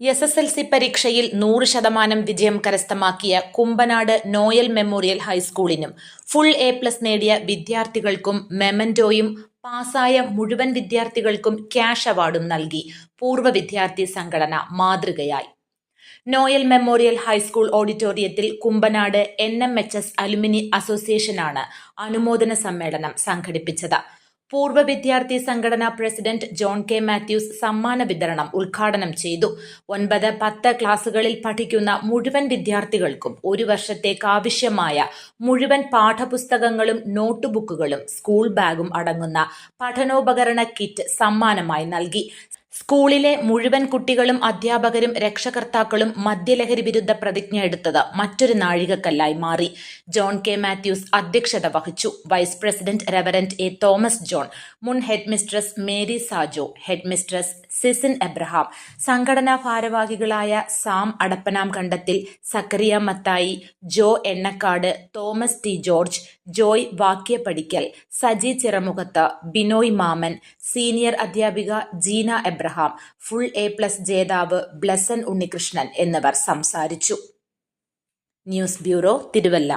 S S L C പരീക്ഷയിൽ നൂറ് ശതമാനം വിജയം കരസ്ഥമാക്കിയ കുമ്പനാട് നോയൽ മെമ്മോറിയൽ ഹൈസ്കൂളിനും ഫുൾ എ പ്ലസ് നേടിയ വിദ്യാർത്ഥികൾക്കും മെമന്റോയും പാസായ മുഴുവൻ വിദ്യാർത്ഥികൾക്കും ക്യാഷ് അവാർഡും നൽകി പൂർവ വിദ്യാർത്ഥി സംഘടന മാതൃകയായി. നോയൽ മെമ്മോറിയൽ ഹൈസ്കൂൾ ഓഡിറ്റോറിയത്തിൽ Kumbanad N M H S alumni അസോസിയേഷനാണ് അനുമോദന സമ്മേളനം സംഘടിപ്പിച്ചത്. പൂർവ വിദ്യാർത്ഥി സംഘടന പ്രസിഡന്റ് ജോൺ കെ മാത്യൂസ് സമ്മാന വിതരണം ഉദ്ഘാടനം ചെയ്തു. ഒൻപത് പത്ത് ക്ലാസുകളിൽ പഠിക്കുന്ന മുഴുവൻ വിദ്യാർത്ഥികൾക്കും ഒരു വർഷത്തേക്ക് ആവശ്യമായ മുഴുവൻ പാഠപുസ്തകങ്ങളും നോട്ടുബുക്കുകളും സ്കൂൾ ബാഗും അടങ്ങുന്ന പഠനോപകരണ കിറ്റ് സമ്മാനമായി നൽകി. സ്കൂളിലെ മുഴുവൻ കുട്ടികളും അധ്യാപകരും രക്ഷകർത്താക്കളും മദ്യലഹരി വിരുദ്ധ പ്രതിജ്ഞ എടുത്തത് മറ്റൊരു നാഴികക്കല്ലായി മാറി. ജോൺ കെ മാത്യൂസ് അധ്യക്ഷത വഹിച്ചു. Vice president reverend A Thomas John മുൻ head mistress Mary Sajo head mistress Sisin Abraham സംഘടനാ ഭാരവാഹികളായ സാം അടപ്പനാം കണ്ടത്തിൽ സക്കറിയ മത്തായി ജോ എണ്ണക്കാട് തോമസ് ടി ജോർജ് ജോയ് വാക്യ പഠിക്കൽ സജി ചിറമുഖത്ത് ബിനോയ് മാമൻ സീനിയർ അധ്യാപിക Jeena Abraham full A plus ജേതാവ് ബ്ലസൻ ഉണ്ണികൃഷ്ണൻ എന്നിവർ സംസാരിച്ചു. News bureau Thiruvalla.